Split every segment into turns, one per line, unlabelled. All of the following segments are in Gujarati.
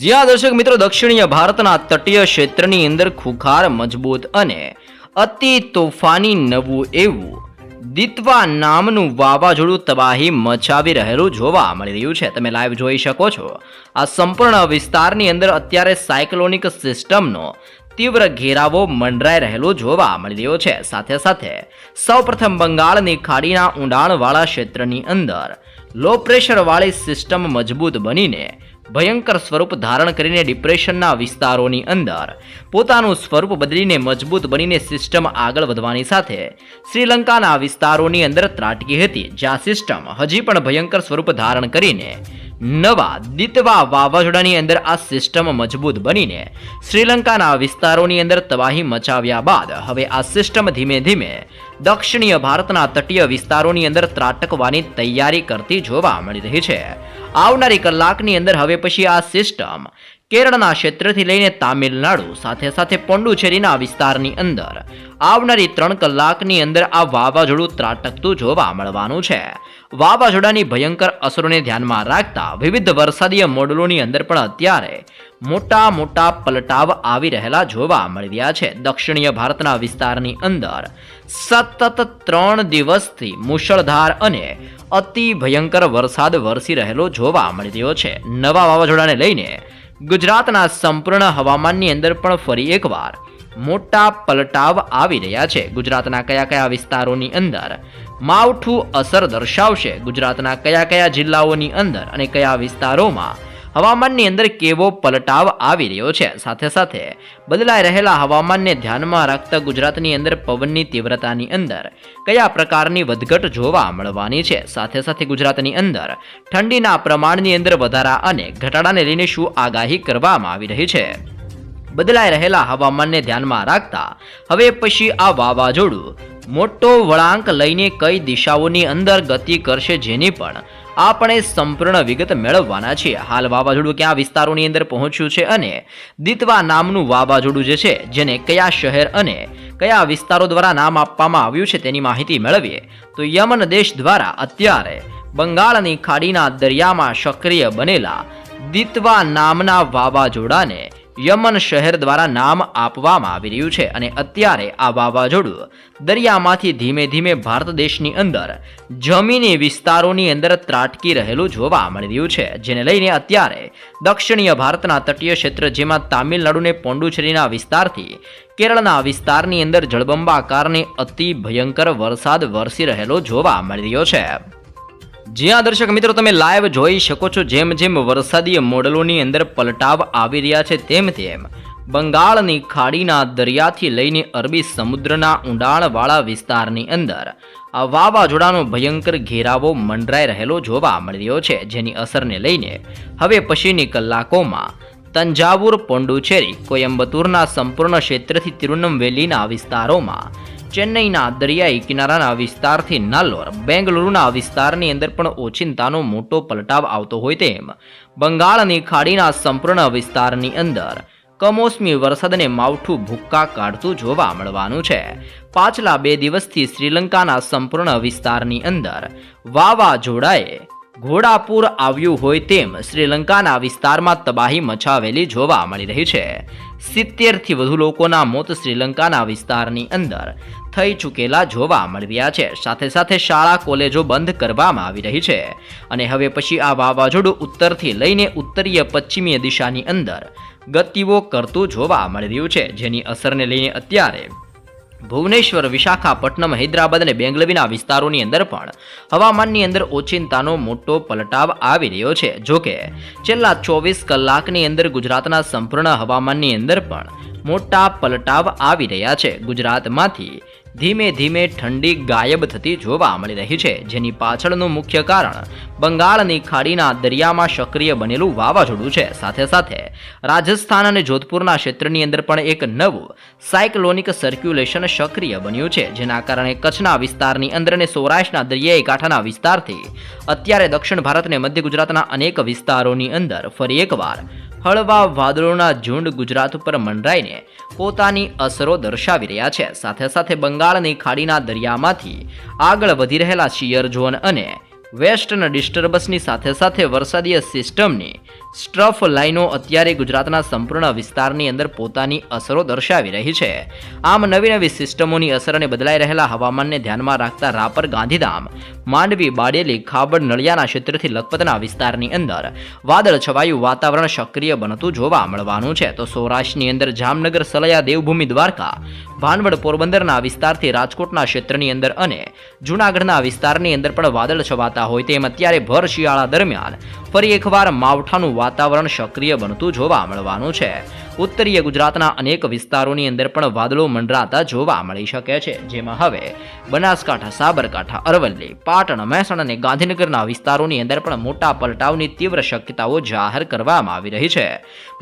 જ્યાં દર્શક મિત્રો, દક્ષિણીય ભારતના તટીય ક્ષેત્રની અંદર ખુખાર મજબૂત અને અતિ તોફાની નવું એવું દિત્વા નામનું વાવાઝોડું તબાહી મચાવી રહેલું જોવા મળી રહ્યું છે. તમે લાઈવ જોઈ શકો છો. આ સંપૂર્ણ વિસ્તારની અંદર અત્યારે સાયક્લોનિક સિસ્ટમનો તીવ્ર ઘેરાવો મંડરાઈ રહેલો જોવા મળી રહ્યો છે. સાથે સાથે સૌપ્રથમ બંગાળની ખાડીના ઊંડાણવાળા ક્ષેત્રની અંદર લો પ્રેશરવાળી સિસ્ટમ મજબૂત બનીને ભયંકર સ્વરૂપ ધારણ કરીને ડિપ્રેશનના વિસ્તારોની અંદર. પોતાનું સ્વરૂપ બદલીને મજબૂત બનીને સિસ્ટમ આગળ વધવાની સાથે શ્રીલંકાના વિસ્તારોની અંદર ત્રાટકી હતી, જ્યાં સિસ્ટમ હજી પણ ભયંકર સ્વરૂપ ધારણ કરીને નવા દિતવા વાવાઝોડાની અંદર આ સિસ્ટમ મજબૂત બનીને શ્રીલંકાના વિસ્તારોની અંદર તબાહી મચાવ્યા બાદ, હવે આ સિસ્ટમ ધીમે ધીમે દક્ષિણીય ભારતના તટીય વિસ્તારોની અંદર ત્રાટકવાની તૈયારી કરતી જોવા મળી રહી છે. આવનારી કલાકની અંદર હવે પછી આ સિસ્ટમ કેરળના ક્ષેત્રથી લઈને તામિલનાડુ, સાથે સાથે પોંડુચેરીના વિસ્તારની અંદર. આવનારી ત્રણ કલાકની અંદર આ વાવાઝોડું ત્રાટકતું જોવા મળવાનું છે. વાવાઝોડાની ભયંકર અસરોને ધ્યાનમાં રાખતા વિવિધ વરસાદીય મોડલોની અંદર પણ અત્યારે મોટા મોટા પલટાવ આવી રહેલા જોવા મળી રહ્યા છે. દક્ષિણીય ભારતના વિસ્તારની અંદર સતત ત્રણ દિવસથી મુશળધાર અને અતિ ભયંકર વરસાદ વરસી રહેલો જોવા મળી રહ્યો છે. નવા વાવાઝોડાને લઈને ગુજરાતના સંપૂર્ણ હવામાનની અંદર પણ ફરી એકવાર મોટા પલટાવ આવી રહ્યા છે. ગુજરાતના કયા કયા વિસ્તારોની અંદર માવઠું અસર દર્શાવશે? ગુજરાતના કયા કયા જિલ્લાઓની અંદર અને કયા વિસ્તારોમાં હવામાનની અંદર કેવો પલટાવ આવી રહ્યો છે? સાથે સાથે બદલાઈ રહેલા હવામાનને ધ્યાનમાં રાખતા ગુજરાતની અંદર પવનની તીવ્રતાની અંદર કયા પ્રકારની વધઘટ જોવા મળવાની છે? સાથે સાથે ગુજરાતની અંદર ઠંડીના પ્રમાણની અંદર વધારા અને ઘટાડાને લઈને શું આગાહી કરવામાં આવી રહી છે? બદલાઈ રહેલા હવામાનને ધ્યાનમાં રાખતા હવે પછી આ વાવાઝોડું મોટો વળાંક લઈને કઈ દિશાઓની અંદર ગતિ કરશે જેની પણ આપણે સંપૂર્ણ વિગત મેળવવાના છીએ. હાલ વાવાઝોડું કયા વિસ્તારોની અંદર પહોંચ્યું છે અને દિતવા નામનું વાવાઝોડું જે છે, જેને કયા શહેર અને કયા વિસ્તારો દ્વારા નામ આપવામાં આવ્યું છે તેની માહિતી મેળવીએ. તો યમન દેશ દ્વારા અત્યારે બંગાળની ખાડીના દરિયામાં સક્રિય બનેલા દિતવા નામના વાવાઝોડાને યમન શહેર દ્વારા નામ આપવામાં આવી રહ્યું છે અને અત્યારે આ વાવાઝોડું દરિયામાંથી ધીમે ધીમે ભારત દેશની અંદર જમીની વિસ્તારોની અંદર ત્રાટકી રહેલું જોવા મળી રહ્યું છે, જેને લઈને અત્યારે દક્ષિણીય ભારતના તટીય ક્ષેત્ર જેમાં તામિલનાડુને પોંડુચેરીના વિસ્તારથી કેરળના વિસ્તારની અંદર જળબંબાકારની અતિ ભયંકર વરસાદ વરસી રહેલો જોવા મળી રહ્યો છે. જ્યાં દર્શક મિત્રો તમે લાઈવ જોઈ શકો છો, જેમ જેમ વરસાદીય મોડલોની અંદર પલટાવ આવી રહ્યા છે, તેમ તેમ બંગાળની ખાડીના દરિયાથી લઈને અરબી સમુદ્રના ઊંડાણવાળા વિસ્તારની અંદર આ વાવાઝોડાનો ભયંકર ઘેરાવો મંડરાઈ રહેલો જોવા મળી રહ્યો છે, જેની અસરને લઈને હવે પછીની કલાકોમાં તંજાવુર, પોંડુચેરી કોયમ્બતુરના સંપૂર્ણ ક્ષેત્રથી તિરુનમવેલીના વિસ્તારોમાં ચેન્નઈના દરિયાઈ કિનારાના વિસ્તારથી નાલ્લોર બેંગલુરુના વિસ્તારની અંદર પણ ઓચિંતાનો મોટો પલટાવ આવતો હોય તેમ, બંગાળની ખાડીના સંપૂર્ણ વિસ્તારની અંદર કમોસમી વરસાદને માવઠું ભૂક્કા કાઢતું જોવા મળવાનું છે. પાછલા બે દિવસથી શ્રીલંકાના સંપૂર્ણ વિસ્તારની અંદર વાવાઝોડાએ ઘોડાપુર આવ્યું હોય તેમ શ્રીલંકાના વિસ્તારમાં તબાહી મચાવેલી જોવા મળી રહી છે. સિત્તેરથી વધુ લોકોના મોત શ્રીલંકાના વિસ્તારની અંદર થઈ ચૂકેલા જોવા મળી રહ્યા છે. સાથે સાથે શાળા, કોલેજો બંધ કરવામાં આવી રહી છે. અને હવે પછી આ વાવાઝોડું ઉત્તરથી લઈને ઉત્તરીય પશ્ચિમીય દિશાની અંદર ગતિઓ કરતું જોવા મળી રહ્યું છે, જેની અસરને લઈને અત્યારે ભુવનેશ્વર, વિશાખાપટ્ટનમ, હૈદરાબાદ અને બેંગલવીના વિસ્તારોની અંદર પણ હવામાનની અંદર ઓચિંતાનો મોટો પલટાવ આવી રહ્યો છે. જોકે, છેલ્લા ચોવીસ કલાકની અંદર ગુજરાતના સંપૂર્ણ હવામાનની અંદર પણ મોટા પલટાવ આવી રહ્યા છે. ગુજરાતમાંથી ધીમે ધીમે ઠંડી ગાયબ થતી જોવા મળી રહી છે, જેની પાછળનું મુખ્ય કારણ બંગાળની ખાડીના દરિયામાં સક્રિય બનેલું વાવાઝોડું છે. સાથે સાથે રાજસ્થાન અને જોધપુરના ક્ષેત્રની અંદર પણ એક નવું સાયક્લોનિક સર્ક્યુલેશન સક્રિય બન્યું છે, જેના કારણે કચ્છના વિસ્તારની અંદર અને સૌરાષ્ટ્રના દરિયાઈ કાંઠાના વિસ્તારથી અત્યારે દક્ષિણ ભારત અને મધ્ય ગુજરાતના અનેક વિસ્તારોની અંદર ફરી એકવાર હળવા વાદળોના ઝુંડ ગુજરાત ઉપર મંડરાઈને પોતાની અસરો દર્શાવી રહ્યા છે. સાથે સાથે બંગાળની ખાડીના દરિયામાંથી આગળ વધી રહેલા શિયર ઝોન અને વેસ્ટર્ન ડિસ્ટર્બન્સની સાથે સાથે વરસાદીય સિસ્ટમની સ્ટ્રફ લાઇનો અત્યારે ગુજરાતના સંપૂર્ણ વિસ્તારની અંદર પોતાની અસરો દર્શાવી રહી છે. આમ નવી નવી સિસ્ટમોની અસર અને બદલાઈ રહેલા હવામાનને ધ્યાનમાં રાખતા રાપર ગાંધીધામ માંડવી, બાડેલી, ખાબડ, નળિયાના ક્ષેત્રથી લખપતના વિસ્તારની અંદર. વાદળ છવાયું વાતાવરણ સક્રિય બનતું જોવા મળવાનું છે. તો સૌરાષ્ટ્રની અંદર જામનગર, સલયા, દેવભૂમિ, દ્વારકા. ભાનવડ, પોરબંદરના વિસ્તારથી રાજકોટના ક્ષેત્રની અંદર અને જૂનાગઢના વિસ્તારની અંદર પણ વાદળ છવાતા હોય તેમ અત્યારે ભર શિયાળા દરમિયાન ફરી એકવાર માવઠાનું વાતાવરણ સક્રિય બનતું જોવા મળવાનું છે. ઉત્તરીય ગુજરાતના અનેક વિસ્તારોની અંદર પણ વાદળો મંડરાતા જોવા મળી શકે છે. જેમાં હવે બનાસકાંઠા, સાબરકાંઠા, અરવલ્લી, પાટણ, મહેસાણા અને ગાંધીનગરના વિસ્તારોની અંદર પણ મોટા પલટાવની તીવ્ર શક્યતાઓ જાહેર કરવામાં આવી રહી છે.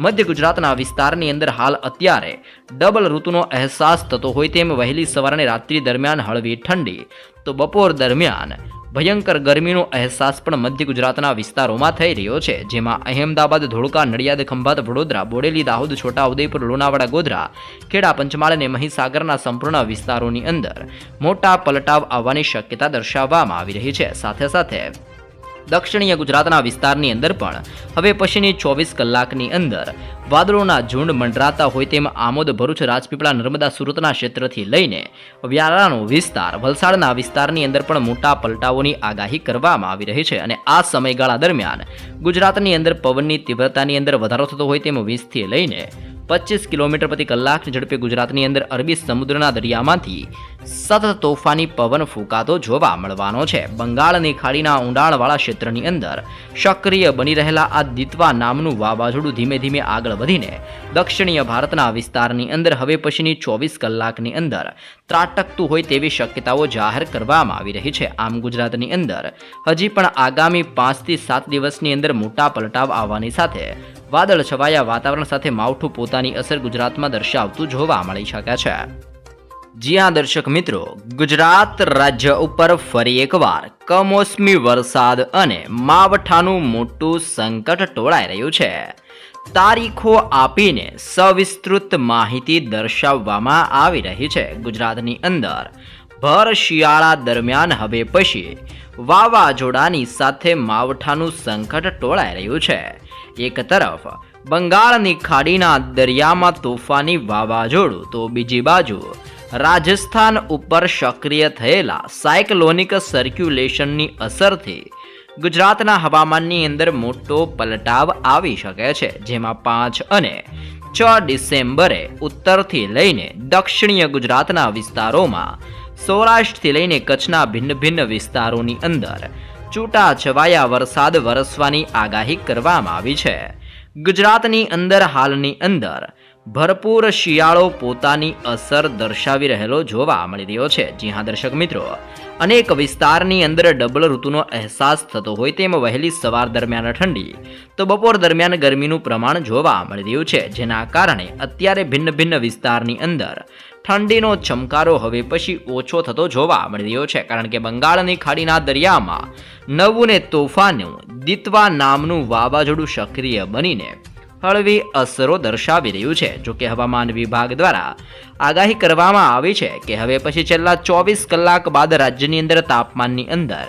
મધ્ય ગુજરાતના વિસ્તારની અંદર હાલ અત્યારે ડબલ ઋતુનો અહેસાસ થતો હોય તેમ વહેલી સવારે રાત્રિ દરમિયાન હળવી ઠંડી. તો બપોર દરમિયાન ભયંકર ગરમીનો અહેસાસ પણ મધ્ય ગુજરાતના વિસ્તારોમાં થઈ રહ્યો છે, જેમાં અહેમદાબાદ, ધોળકા, નડિયાદ, ખંભાત, વડોદરા, બોડેલી, દાહોદ છોટાઉદેપુર લોનાવાડા ગોધરા, ખેડા, પંચમહાલ અને મહીસાગરના સંપૂર્ણ વિસ્તારોની અંદર મોટા પલટાવ આવવાની શક્યતા દર્શાવવામાં આવી રહી છે. સાથે સાથે દક્ષિણીય ગુજરાતના વિસ્તારની અંદર પણ. હવે પછીની ચોવીસ કલાકની અંદર વાદળોના ઝુંડ મંડરાતા હોય તેમ આમોદ ભરૂચ રાજપીપળા નર્મદા સુરતના ક્ષેત્રથી લઈને વ્યારાનો વિસ્તાર, વલસાડના વિસ્તારની અંદર પણ મોટા પલટાઓની આગાહી કરવામાં આવી રહી છે અને આ સમયગાળા દરમિયાન ગુજરાતની અંદર પવનની તીવ્રતાની અંદર વધારો થતો હોય તેમ વીસથી લઈને પચીસ કિલોમીટર પ્રતિ કલાકની ઝડપે ગુજરાતની અંદર અરબી સમુદ્રના દરિયામાંથી સતત તોફાની પવન ફૂંકાતો જોવા મળવાનો છે. બંગાળની ખાડીના ઊંડાણવાળા ક્ષેત્રની અંદર સક્રિય બની રહેલા આ દિત્વા નામનું વાવાઝોડું ધીમે ધીમે આગળ વધીને દક્ષિણીય ભારતના વિસ્તારની અંદર હવે પછીની ચોવીસ કલાકની અંદર ત્રાટકતું હોય તેવી શક્યતાઓ જાહેર કરવામાં આવી રહી છે. આમ ગુજરાતની અંદર હજી પણ આગામી પાંચથી સાત દિવસની અંદર મોટા પલટાવ આવવાની સાથે વાદળ છવાયા વાતાવરણ સાથે માવઠું પોતાની અસર ગુજરાતમાં દર્શાવતું જોવા મળી શકે છે. જી હા, દર્શક મિત્રો, ગુજરાત રાજ્ય ઉપર ફરી એકવાર કમોસમી વરસાદ અને માવઠાનું મોટું સંકટ ટોળાઈ રહ્યું છે. તારીખો આપીને સવિસ્તૃત માહિતી દર્શાવવામાં આવી રહી છે ગુજરાતની અંદર. ભર શિયાળા દરમિયાન હવે પછી વાવાઝોડાની સાથે માવઠાનું સંકટ ટોળાઈ રહ્યું છે. એક તરફ, બંગાળની ખાડીના દરિયામાં તોફાની વાવાઝોડું, તો બીજી બાજુ રાજસ્થાન ઉપર સક્રિય થયેલા સાયક્લોનિક સર્ક્યુલેશનની અસરથી ગુજરાતના હવામાનની અંદર મોટો પલટાવ આવી શકે છે, જેમાં પાંચ અને છ ડિસેમ્બરે ઉત્તરથી લઈને દક્ષિણીય ગુજરાતના વિસ્તારોમાં સૌરાષ્ટ્રથી લઈને કચ્છના ભિન્ન ભિન્ન વિસ્તારોની અંદર છૂટા છવાયા વરસાદ વરસવાની આગાહી કરવામાં આવી છે. ગુજરાતની અંદર હાલની અંદર ભરપૂર શિયાળો પોતાની અસર દર્શાવી રહેલો જોવા મળી રહ્યો છે. જી હા, દર્શક મિત્રો. અનેક વિસ્તારની અંદર ડબલ ઋતુનો અહેસાસ થતો હોય તેમ વહેલી સવાર દરમિયાન ઠંડી. તો બપોર દરમિયાન ગરમીનું પ્રમાણ જોવા મળી રહ્યું છે. જેના કારણે અત્યારે ભિન્ન ભિન્ન વિસ્તારની અંદર ઠંડીનો ચમકારો હવે પછી ઓછો થતો જોવા મળી રહ્યો છે. કારણ કે બંગાળની ખાડીના દરિયામાં નવું ને તોફાનું દિતવા નામનું વાવાઝોડું સક્રિય બનીને હળવી અસરો દર્શાવી રહ્યું છે. જોકે હવામાન વિભાગ દ્વારા આગાહી કરવામાં આવી છે કે હવે પછી છેલ્લા ચોવીસ કલાક બાદ રાજ્યની અંદર તાપમાનની અંદર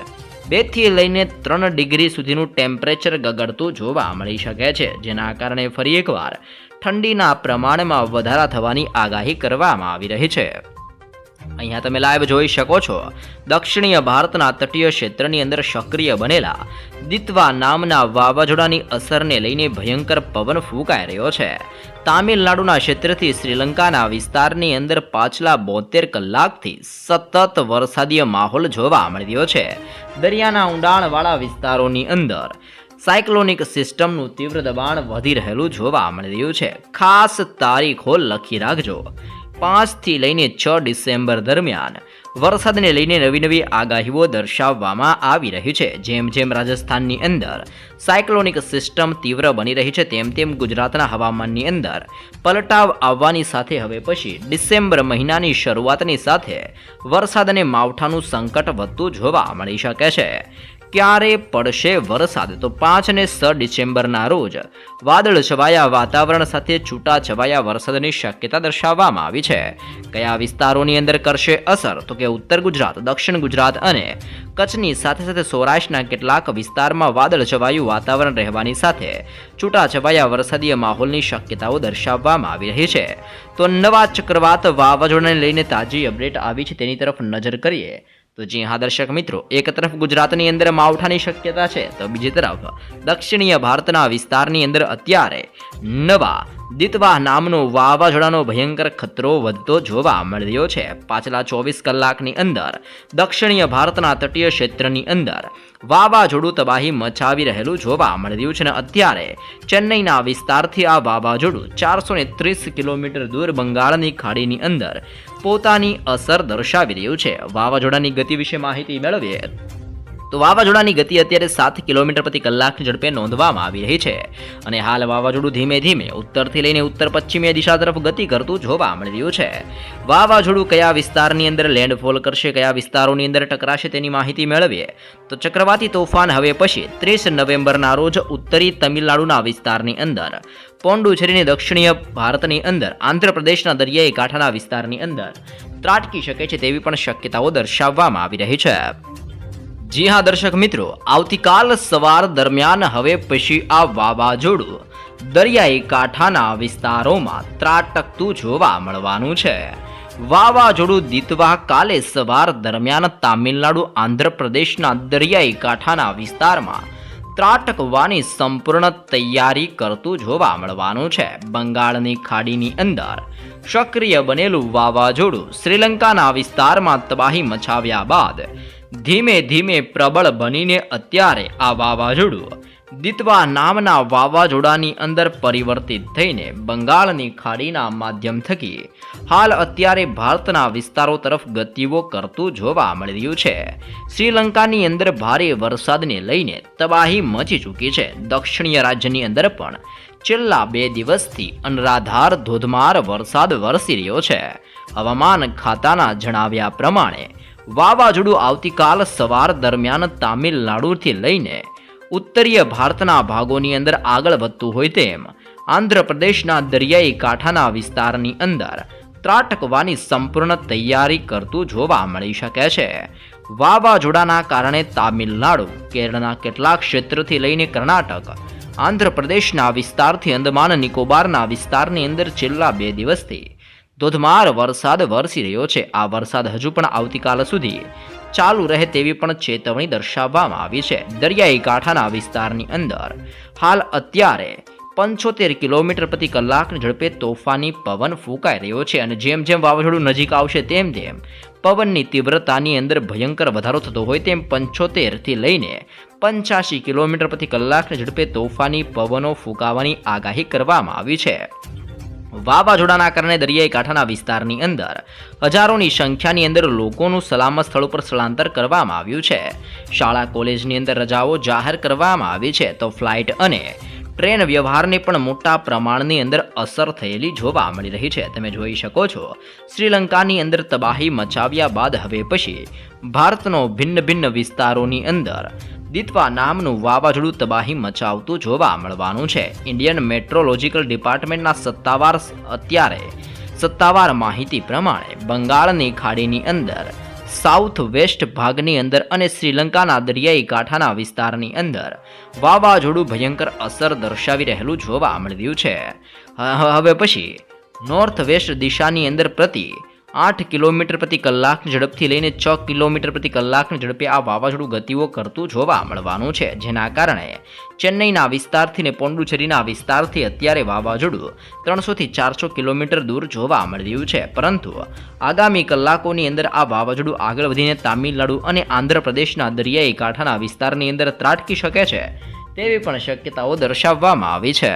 બેથી લઈને ત્રણ ડિગ્રી સુધીનું ટેમ્પરેચર ગગડતું જોવા મળી શકે છે. જેના કારણે ફરી એકવાર ઠંડીના પ્રમાણમાં વધારા થવાની આગાહી કરવામાં આવી રહી છે. અહીંયા તમે લાઈવ જોઈ શકો છો. દક્ષિણીય ભારતના તટીય ક્ષેત્રની અંદર સક્રિય બનેલા દિત્વા નામના વાવાઝોડાની અસરને લઈને ભયંકર પવન ફૂંકાઈ રહ્યો છે. તામિલનાડુના ક્ષેત્રથી શ્રીલંકાના વિસ્તારની અંદર પાછલા બોતેર કલાકથી સતત વરસાદીય માહોલ જોવા મળી રહ્યો છે. દરિયાના ઊંડાણવાળા વિસ્તારોની અંદર સાયક્લોનિક સિસ્ટમનું તીવ્ર દબાણ વધી રહેલું જોવા મળી રહ્યું છે. ખાસ તારીખો લખી રાખજો. પાંચથી લઈને છ ડિસેમ્બર દરમિયાન વરસાદને લઈને નવી નવી આગાહીઓ દર્શાવવામાં આવી રહી છે. જેમ જેમ રાજસ્થાનની અંદર સાયક્લોનિક સિસ્ટમ તીવ્ર બની રહી છે, તેમ તેમ ગુજરાતના હવામાનની અંદર પલટાવ આવવાની સાથે હવે પછી ડિસેમ્બર મહિનાની શરૂઆતની સાથે વરસાદ અને માવઠાનું સંકટ વધતું જોવા મળી શકે છે. ક્યારે પડશે વરસાદ? તો પાંચ અને છ ડિસેમ્બરના રોજ વાદળ છવાયા વાતાવરણ સાથે છૂટા છવાયા વરસાદની શક્યતા દર્શાવવામાં આવી છે. કયા વિસ્તારોની અંદર કરશે અસર? તો કે ઉત્તર ગુજરાત, દક્ષિણ ગુજરાત અને કચ્છની સાથે સાથે સૌરાષ્ટ્રના કેટલાક વિસ્તારમાં વાદળ છવાયું વાતાવરણ રહેવાની સાથે છૂટા છવાયા વરસાદીય માહોલની શક્યતાઓ દર્શાવવામાં આવી રહી છે. તો નવા ચક્રવાત વાવાઝોડાને લઈને તાજી અપડેટ આવી છે તેની તરફ નજર કરીએ. તો જી હા, દર્શક મિત્રો, એક તરફ ગુજરાતની અંદર માવઠાની શક્યતા છે તો બીજી તરફ દક્ષિણીય ભારતના વિસ્તારની અંદર અત્યારે નવા દિતવા નામનો વાવાઝોડાનો ભયંકર ખતરો વધતો જોવા મળ્યો છે. પાછલા ચોવીસ કલાકની અંદર, દક્ષિણીય ભારતના તટીય ક્ષેત્રની અંદર વાવાઝોડું તબાહી મચાવી રહેલું જોવા મળ્યું છે અને અત્યારે ચેન્નઈના વિસ્તારથી આ વાવાઝોડું ચારસો ત્રીસ કિલોમીટર દૂર બંગાળની ખાડીની અંદર પોતાની અસર દર્શાવી રહ્યું છે. વાવાઝોડાની ગતિ વિશે માહિતી મેળવીએ. તો વાવાઝોડાની ગતિ અત્યારે સાત કિલોમીટર પ્રતિ કલાકની ઝડપે નોંધવામાં આવી રહી છે. અને હાલ વાવાઝોડું ધીમે ધીમે ઉત્તરથી લઈને ઉત્તર પશ્ચિમીય દિશા તરફ ગતિ કરતું જોવા મળી રહ્યું છે. વાવાઝોડું કયા વિસ્તારની અંદર લેન્ડફોલ કરશે, કયા વિસ્તારોની અંદર ટકરાશે તેની માહિતી મેળવીએ. તો ચક્રવાતી તોફાન હવે પછી ત્રીસ નવેમ્બરના રોજ ઉત્તરી તમિલનાડુના વિસ્તારની અંદર. પોંડુચેરીની દક્ષિણીય ભારતની અંદર, આંધ્રપ્રદેશના દરિયાઈ કાંઠાના વિસ્તારની અંદર. ત્રાટકી શકે છે તેવી પણ શક્યતાઓ દર્શાવવામાં આવી રહી છે. જી હા, દર્શક મિત્રો, આવતીકાલ સવાર દરમિયાન હવે પછી આ વાવાઝોડું દરિયાઈ કાંઠાના વિસ્તારોમાં ત્રાટકતું જોવા મળવાનું છે. વાવાઝોડું દીતવા કાલે સવાર દરમિયાન તામિલનાડુ, આંધ્રપ્રદેશના દરિયાઈ કાંઠાના વિસ્તારમાં ત્રાટકવાની સંપૂર્ણ તૈયારી કરતું જોવા મળવાનું છે. બંગાળની ખાડીની અંદર સક્રિય બનેલું વાવાઝોડું શ્રીલંકાના વિસ્તારમાં તબાહી મચાવ્યા બાદ ધીમે ધીમે પ્રબળ બનીને અત્યારે આ વાવાઝોડું દિતવા નામના વાવાઝોડાની અંદર પરિવર્તિત થઈને બંગાળની ખાડીના માધ્યમ થકી હાલ અત્યારે ભારતના વિસ્તારો તરફ ગતિઓ કરતું જોવા મળી રહ્યું છે. શ્રીલંકાની અંદર ભારે વરસાદને લઈને તબાહી મચી ચૂકી છે. દક્ષિણીય રાજ્યની અંદર પણ છેલ્લા બે દિવસથી અનરાધાર ધોધમાર વરસાદ વરસી રહ્યો છે. હવામાન ખાતાના જણાવ્યા પ્રમાણે વાવાઝોડું આવતીકાલ સવાર દરમિયાન તામિલનાડુથી લઈને ઉત્તરીય ભારતના ભાગોની અંદર આગળ વધતું હોય તેમ આંધ્રપ્રદેશના દરિયાઈ કાંઠાના વિસ્તારની અંદર ત્રાટકવાની સંપૂર્ણ તૈયારી કરતું જોવા મળી શકે છે. વાવાઝોડાના કારણે તામિલનાડુ, કેરળના કેટલાક ક્ષેત્રથી લઈને કર્ણાટક, આંધ્રપ્રદેશના વિસ્તારથી અંદમાન, નિકોબારના વિસ્તારની અંદર છેલ્લા બે દિવસથી ધોધમાર વરસાદ વરસી રહ્યો છે. આ વરસાદ હજુ પણ આવતીકાલ સુધી ચાલુ રહે તેવી પણ ચેતવણી દર્શાવવામાં આવી છે. દરિયાઈ કાંઠાના વિસ્તારની અંદર હાલ અત્યારે પંચોતેર કિલોમીટર પ્રતિ કલાકની ઝડપે તોફાની પવન ફૂંકાઈ રહ્યો છે અને જેમ જેમ વાવાઝોડું નજીક આવશે તેમ તેમ પવનની તીવ્રતાની અંદર ભયંકર વધારો થતો હોય તેમ પંચોતેરથી લઈને પંચ્યાસી કિલોમીટર પ્રતિ કલાકની ઝડપે તોફાની પવનો ફૂંકાવાની આગાહી કરવામાં આવી છે. વાવાઝોડાના કારણે દરિયાઈ કાંઠાના વિસ્તારની અંદર હજારોની સંખ્યાની અંદર લોકોનું સલામત સ્થળ ઉપર સ્થળાંતર કરવામાં આવ્યું છે. શાળા, કોલેજની અંદર રજાઓ જાહેર કરવામાં આવી છે તો ફ્લાઇટ અને ટ્રેન વ્યવહારને પણ મોટા પ્રમાણની અંદર અસર થયેલી જોવા મળી રહી છે. તમે જોઈ શકો છો, શ્રીલંકાની અંદર તબાહી મચાવ્યા બાદ હવે પછી ભારતનો ભિન્ન ભિન્ન વિસ્તારોની અંદર દિત્વા નામનું વાવાઝોડું તબાહી મચાવતું જોવા મળવાનું છે. ઇન્ડિયન મેટ્રોલોજીકલ ડિપાર્ટમેન્ટના સત્તાવાર અત્યારે સત્તાવાર માહિતી પ્રમાણે બંગાળની ખાડીની અંદર સાઉથ વેસ્ટ ભાગની અંદર અને શ્રીલંકાના દરિયાઈ કાંઠાના વિસ્તારની અંદર વાવાઝોડું ભયંકર અસર દર્શાવી રહેલું જોવા મળ્યું છે. હવે પછી નોર્થ વેસ્ટ દિશાની અંદર પ્રતિ આઠ કિલોમીટર પ્રતિ કલાકની ઝડપથી લઈને છ કિલોમીટર પ્રતિ કલાકની ઝડપે આ વાવાઝોડું ગતિઓ કરતું જોવા મળવાનું છે. જેના કારણે ચેન્નઈના વિસ્તારથી ને પોંડુચેરીના વિસ્તારથી અત્યારે વાવાઝોડું ત્રણસોથી ચારસો કિલોમીટર દૂર જોવા મળ્યું છે. પરંતુ આગામી કલાકોની અંદર આ વાવાઝોડું આગળ વધીને તામિલનાડુ અને આંધ્રપ્રદેશના દરિયાઈ કાંઠાના વિસ્તારની અંદર ત્રાટકી શકે છે તેવી પણ શક્યતાઓ દર્શાવવામાં આવી છે.